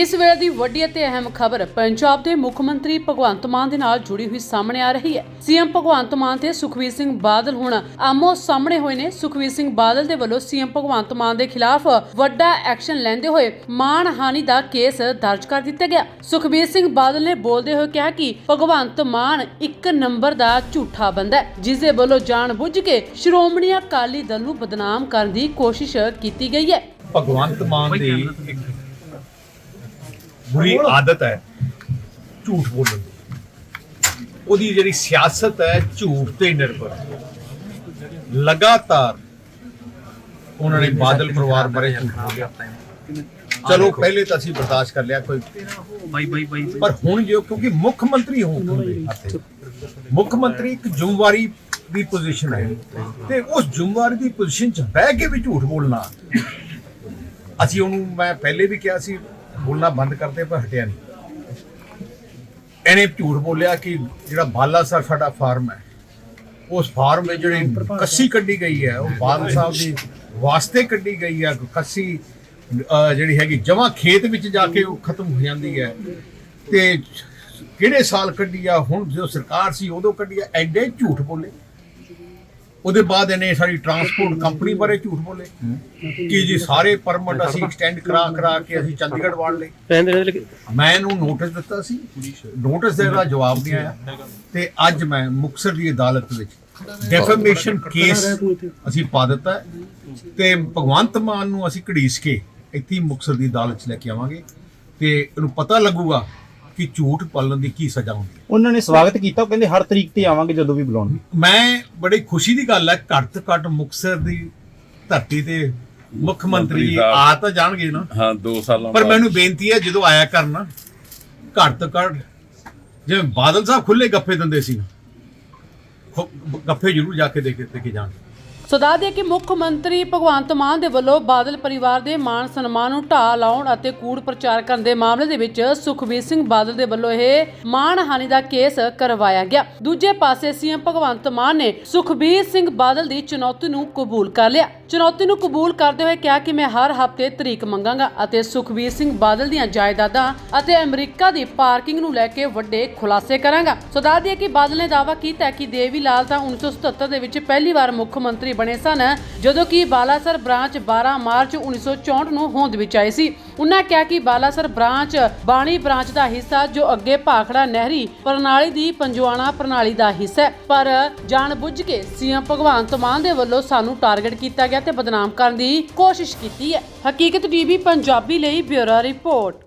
ਇਸ ਵੇਲੇ ਦੀ ਵੱਡੀ ਅਤੇ ਅਹਿਮ ਖਬਰ, ਪੰਜਾਬ ਦੇ ਮੁੱਖ ਮੰਤਰੀ ਭਗਵੰਤ ਮਾਨ ਦੇ ਨਾਲ ਜੁੜੀ ਹੋਈ ਸਾਹਮਣੇ ਆ ਰਹੀ ਹੈ। ਸੀਐਮ ਭਗਵੰਤ ਮਾਨ ਤੇ ਸੁਖਵੀਰ ਸਿੰਘ ਬਾਦਲ ਹੁਣ ਆਮੋ ਸਾਹਮਣੇ ਹੋਏ ਨੇ। ਸੁਖਵੀਰ ਸਿੰਘ ਬਾਦਲ ਦੇ ਵੱਲੋਂ ਸੀਐਮ ਭਗਵੰਤ ਮਾਨ ਦੇ ਖਿਲਾਫ ਵੱਡਾ ਐਕਸ਼ਨ ਲੈਂਦੇ ਹੋਏ ਮਾਨਹਾਨੀ ਦਾ ਕੇਸ ਦਰਜ ਕਰ ਦਿੱਤਾ ਗਿਆ। ਸੁਖਵੀਰ ਸਿੰਘ ਬਾਦਲ ਨੇ ਬੋਲਦੇ ਹੋਏ ਕਿਹਾ ਕਿ ਭਗਵੰਤ ਮਾਨ ਇੱਕ ਨੰਬਰ ਦਾ ਝੂਠਾ ਬੰਦਾ ਹੈ ਜਿਸ ਦੇ ਵੱਲੋਂ ਜਾਣਬੁੱਝ ਕੇ ਸ਼੍ਰੋਮਣੀ ਅਕਾਲੀ ਦਲ ਨੂੰ ਬਦਨਾਮ ਕਰਨ ਦੀ ਕੋਸ਼ਿਸ਼ ਕੀਤੀ ਗਈ ਹੈ। ਭਗਵੰਤ ਮਾਨ ਦੀ ਬੁਰੀ ਆਦਤ ਹੈ ਝੂਠ ਬੋਲਣ ਦੀ। ਉਹਦੀ ਜਿਹੜੀ ਸਿਆਸਤ ਹੈ ਝੂਠ ਤੇ ਨਿਰਭਰ ਹੈ। ਲਗਾਤਾਰ ਉਹਨਾਂ ਨੇ ਬਾਦਲ ਪਰਿਵਾਰ ਬਾਰੇ ਝੂਠ ਬੋਲਿਆ। ਚਲੋ ਪਹਿਲੇ ਤਾਂ ਅਸੀਂ ਬਰਦਾਸ਼ਤ ਕਰ ਲਿਆ ਕੋਈ ਬਾਈ ਬਾਈ ਬਾਈ ਪਰ ਹੁਣ ਜੋ ਕਿਉਂਕਿ ਮੁੱਖ ਮੰਤਰੀ ਹੋ ਗਏ ਮੁੱਖ ਮੰਤਰੀ ਇੱਕ ਜ਼ਿੰਮੇਵਾਰੀ ਦੀ ਪੋਜੀਸ਼ਨ ਹੈ ਤੇ ਉਸ ਜ਼ਿੰਮੇਵਾਰੀ ਦੀ ਪੋਜੀਸ਼ਨ 'ਚ ਬਹਿ ਕੇ ਵੀ ਝੂਠ ਬੋਲਣਾ। ਅਸੀਂ ਉਹਨੂੰ ਮੈਂ ਪਹਿਲੇ ਵੀ ਕਿਹਾ ਸੀ ਬੋਲਣਾ ਬੰਦ ਕਰਦੇ ਪਰ ਹਟਿਆ ਨਹੀਂ। ਇਹਨੇ ਝੂਠ ਬੋਲਿਆ ਕਿ ਜਿਹੜਾ ਬਾਲਾਸਰ ਸਾਡਾ ਫਾਰਮ ਹੈ, ਉਸ ਫਾਰਮ ਵਿੱਚ ਜਿਹੜੀ ਕੱਸੀ ਕੱਢੀ ਗਈ ਹੈ, ਉਹ ਬਾਦਲ ਸਾਹਿਬ ਦੀ ਵਾਸਤੇ ਕੱਢੀ ਗਈ ਹੈ, ਕੱਸੀ ਜਿਹੜੀ ਹੈਗੀ ਜਮਾ ਖੇਤ ਵਿੱਚ ਜਾ ਕੇ ਉਹ ਖਤਮ ਹੋ ਜਾਂਦੀ ਹੈ। ਤੇ ਕਿਹੜੇ ਸਾਲ ਕੱਢੀ ਆ, ਹੁਣ ਜਦੋਂ ਸਰਕਾਰ ਸੀ ਉਦੋਂ ਕੱਢੀ ਆ, ਐਡੇ ਝੂਠ ਬੋਲੇ। ਉਹਦੇ ਬਾਅਦ ਇਹਨੇ ਸਾਡੀ ਟਰਾਂਸਪੋਰਟ ਕੰਪਨੀ ਬਾਰੇ ਝੂਠ ਬੋਲੇ। ਕਿ ਜੀ ਸਾਰੇ ਪਰਮਿਟ ਅਸੀਂ ਐਕਸਟੈਂਡ ਕਰਾ ਕਰਾ ਕੇ ਅਸੀਂ ਚੰਡੀਗੜ੍ਹ ਵਾੜ ਲਏ। ਮੈਂ ਇਹਨੂੰ ਨੋਟਿਸ ਦਿੱਤਾ ਸੀ। ਨੋਟਿਸ ਦੇ ਦਾ ਜਵਾਬ ਨਹੀਂ ਆਇਆ। ਤੇ ਅੱਜ ਮੈਂ ਮੁਕਤਸਰ ਦੀ ਅਦਾਲਤ ਵਿੱਚ ਡੈਫੇਮੇਸ਼ਨ ਕੇਸ ਅਸੀਂ ਪਾ ਦਿੱਤਾ ਤੇ ਭਗਵੰਤ ਮਾਨ ਨੂੰ ਅਸੀਂ ਘੜੀਸ ਕੇ ਇੱਥੇ ਹੀ ਮੁਕਤਸਰ ਦੀ ਅਦਾਲਤ 'ਚ ਲੈ ਕੇ ਆਵਾਂਗੇ। ਤੇ ਇਹਨੂੰ ਪਤਾ ਲੱਗੂਗਾ ਕਿ ਝੂਠ ਪਾਲਣ ਦੀ ਕੀ ਸਜ਼ਾ ਹੁੰਦੀ ਹੈ ਉਹਨਾਂ ਨੇ ਸਵਾਗਤ ਕੀਤਾ ਉਹ ਕਹਿੰਦੇ ਹਰ ਤਰੀਕ ਤੇ ਆਵਾਂਗੇ ਜਦੋਂ ਵੀ ਬੁਲਾਉਣਗੇ ਮੈਂ ਬੜੀ ਖੁਸ਼ੀ ਦੀ ਗੱਲ ਹੈ ਘੱਟ ਤੋਂ ਘੱਟ ਮੁਕਤਸਰ ਦੀ ਧਰਤੀ ਤੇ ਮੁੱਖ ਮੰਤਰੀ। ਆ ਤਾਂ ਜਾਣਗੇ ਨਾ ਹਾਂ 2 ਸਾਲਾਂ ਪਰ। ਮੈਨੂੰ ਬੇਨਤੀ ਹੈ ਜਦੋਂ ਆਇਆ ਕਰਨਾ ਘੱਟ ਤੋਂ ਘੱਟ ਜਿਵੇਂ ਬਾਦਲ ਸਾਹਿਬ ਖੁੱਲੇ ਗੱਫੇ ਦਿੰਦੇ ਸੀ ਗੱਫੇ ਜ਼ਰੂਰ ਜਾ ਕੇ ਦੇ ਕੇ ਦੇ ਕੇ ਜਾਣ ਸੋ ਦੱਸ ਦਈਏ ਕਿ ਮੁੱਖ ਮੰਤਰੀ ਭਗਵੰਤ ਮਾਨ ਦੇ ਵੱਲੋਂ ਬਾਦਲ ਪਰਿਵਾਰ ਦੇ ਮਾਨ ਸਨਮਾਨ ਨੂੰ ਢਾਹ ਲਾਉਣ ਅਤੇ ਕੂੜ ਪ੍ਰਚਾਰ ਕਰਨ ਦੇ ਮਾਮਲੇ ਦੇ ਵਿੱਚ ਸੁਖਬੀਰ ਸਿੰਘ ਬਾਦਲ ਦੇ ਵੱਲੋਂ ਇਹ ਮਾਨਹਾਨੀ ਦਾ ਕੇਸ ਕਰਵਾਇਆ ਗਿਆ। ਦੂਜੇ ਪਾਸੇ ਸੀਐਮ ਭਗਵੰਤ ਮਾਨ ਨੇ ਸੁਖਬੀਰ ਸਿੰਘ ਬਾਦਲ ਦੀ ਚੁਣੌਤੀ ਨੂੰ ਕਬੂਲ ਕਰ ਲਿਆ। ਚੁਣੌਤੀ ਨੂੰ ਕਬੂਲ ਕਰਦੇ ਹੋਏ ਕਿਹਾ ਕਿ ਮੈਂ ਹਰ ਹਫ਼ਤੇ ਤਰੀਕ ਮੰਗਾਂਗਾ ਅਤੇ ਸੁਖਬੀਰ ਸਿੰਘ ਬਾਦਲ ਦੀਆਂ ਜਾਇਦਾਦਾਂ ਅਤੇ ਅਮਰੀਕਾ ਦੀ ਪਾਰਕਿੰਗ ਨੂੰ ਲੈ ਕੇ ਵੱਡੇ ਖੁਲਾਸੇ ਕਰਾਂਗਾ। ਸੋ ਦੱਸ ਦਈਏ ਕਿ ਬਾਦਲ ਨੇ ਦਾਅਵਾ ਕੀਤਾ ਕਿ ਦੇਵੀ ਲਾਲ ਤਾਂ 1977 ਦੇ ਵਿੱਚ ਪਹਿਲੀ ਵਾਰ ਮੁੱਖ ਮੰਤਰੀ ਬਣੇ ਸਨ, ਜਦੋਂ ਕਿ ਬਾਲਾਸਰ ਬ੍ਰਾਂਚ 12 ਮਾਰਚ 1964 ਨੂੰ ਹੋਂਦ ਵਿੱਚ ਆਏ ਸੀ। ਉਨ੍ਹਾਂ ਕਿਹਾ ਕਿ ਬਾਲਾਸਰ ਬ੍ਰਾਂਚ ਬਾਣੀ ਬ੍ਰਾਂਚ ਦਾ ਹਿੱਸਾ ਜੋ ਅੱਗੇ ਭਾਖੜਾ ਨਹਿਰੀ ਪ੍ਰਣਾਲੀ ਦੀ ਪੰਜਵਾਣਾ ਪ੍ਰਣਾਲੀ ਦਾ ਹਿੱਸਾ ਹੈ। ਪਰ ਜਾਣਬੁੱਝ ਕੇ ਸੀਐਮ ਭਗਵੰਤ ਮਾਨ ਦੇ ਵੱਲੋਂ ਸਾਨੂੰ ਟਾਰਗੇਟ ਕੀਤਾ ਗਿਆ ਤੇ ਬਦਨਾਮ ਕਰਨ ਦੀ ਕੋਸ਼ਿਸ਼ ਕੀਤੀ ਹੈ। ਹਕੀਕਤ ਟੀਵੀ ਪੰਜਾਬੀ ਲਈ ਬਿਊਰੋ ਰਿਪੋਰਟ।